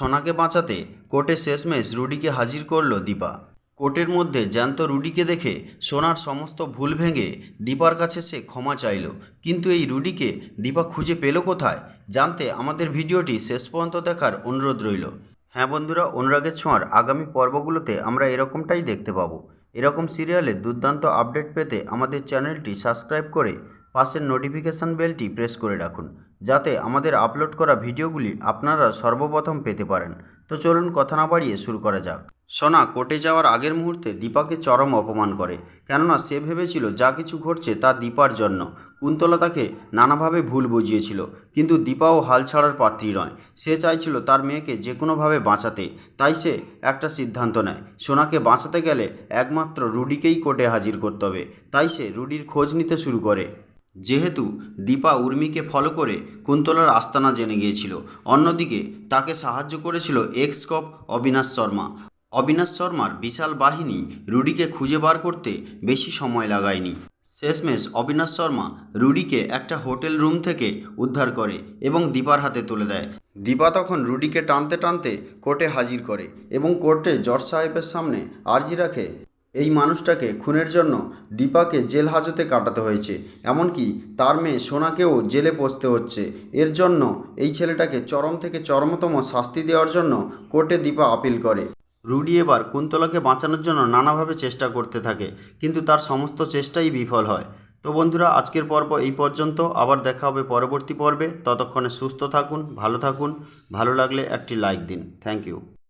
সোনাকে বাঁচাতে কোর্টে শেষমেশ রুডিকে হাজির করল দীপা। কোর্টের মধ্যে জ্যান্ত রুডিকে দেখে সোনার সমস্ত ভুল ভেঙে দীপার কাছে সে ক্ষমা চাইল। কিন্তু এই রুডিকে দীপা খুঁজে পেল কোথায়? জানতে আমাদের ভিডিওটি শেষ পর্যন্ত দেখার অনুরোধ রইল। হ্যাঁ বন্ধুরা, অনুরাগের ছোঁয়ার আগামী পর্বগুলোতে আমরা এরকমটাই দেখতে পাবো। এরকম সিরিয়ালে দুর্দান্ত আপডেট পেতে আমাদের চ্যানেলটি সাবস্ক্রাইব করে পাশের নোটিফিকেশান বেলটি প্রেস করে রাখুন। যাতে আমাদের আপলোড করা ভিডিওগুলি আপনারা সর্বপ্রথম পেতে পারেন। তো চলুন কথা না বাড়িয়ে শুরু করা যাক। সোনা, কোর্টে যাওয়ার আগের মুহূর্তে দীপাকে চরম অপমান করে। কেননা সে ভেবেছিল যা কিছু ঘটছে তা দীপার জন্য। কুন্তলা তাকে নানাভাবে ভুল বুঝিয়েছিল, কিন্তু দীপাও হাল ছাড়ার পাত্রী নয়। সে চাইছিল তার মেয়েকে যে কোনোভাবে বাঁচাতে। তাই সে একটা সিদ্ধান্ত নেয়। সোনাকে বাঁচাতে গেলে একমাত্র রুডিকেই কোর্টে হাজির করতে হবে। তাই সে রুডির খোঁজ নিতে শুরু করে। যেহেতু দীপা উর্মিকে ফলো করে কুন্তলার আস্তানা জেনে গিয়েছিল। অন্যদিকে তাকে সাহায্য করেছিল এক্স কপ অবিনাশ শর্মা। অবিনাশ শর্মার বিশাল বাহিনী রুডিকে খুঁজে বার করতে বেশি সময় লাগায়নি। শেষমেশ অবিনাশ শর্মা রুডিকে একটা হোটেল রুম থেকে উদ্ধার করে এবং দীপার হাতে তুলে দেয়। দীপা তখন রুডিকে টানতে টানতে কোর্টে হাজির করে এবং কোর্টে জজ সাহেবের সামনে আর্জি রাখে এই মানুষটাকে খুনের জন্য দীপাকে জেল হাজতে কাটাতে হয়েছে। এমনকি তার মেয়ে সোনাকেও জেলে পচতে হচ্ছে। এর জন্য এই ছেলেটাকে চরম থেকে চরমতম শাস্তি দেওয়ার জন্য কোর্টে দীপা আপিল করে। রুডি এবার কুন্তলাকে বাঁচানোর জন্য নানাভাবে চেষ্টা করতে থাকে, কিন্তু তার সমস্ত চেষ্টাই বিফল হয়। তো বন্ধুরা, আজকের পর্ব এই পর্যন্ত। আবার দেখা হবে পরবর্তী পর্বে। ততক্ষণে সুস্থ থাকুন, ভালো থাকুন। ভালো লাগলে একটি লাইক দিন। Thank you.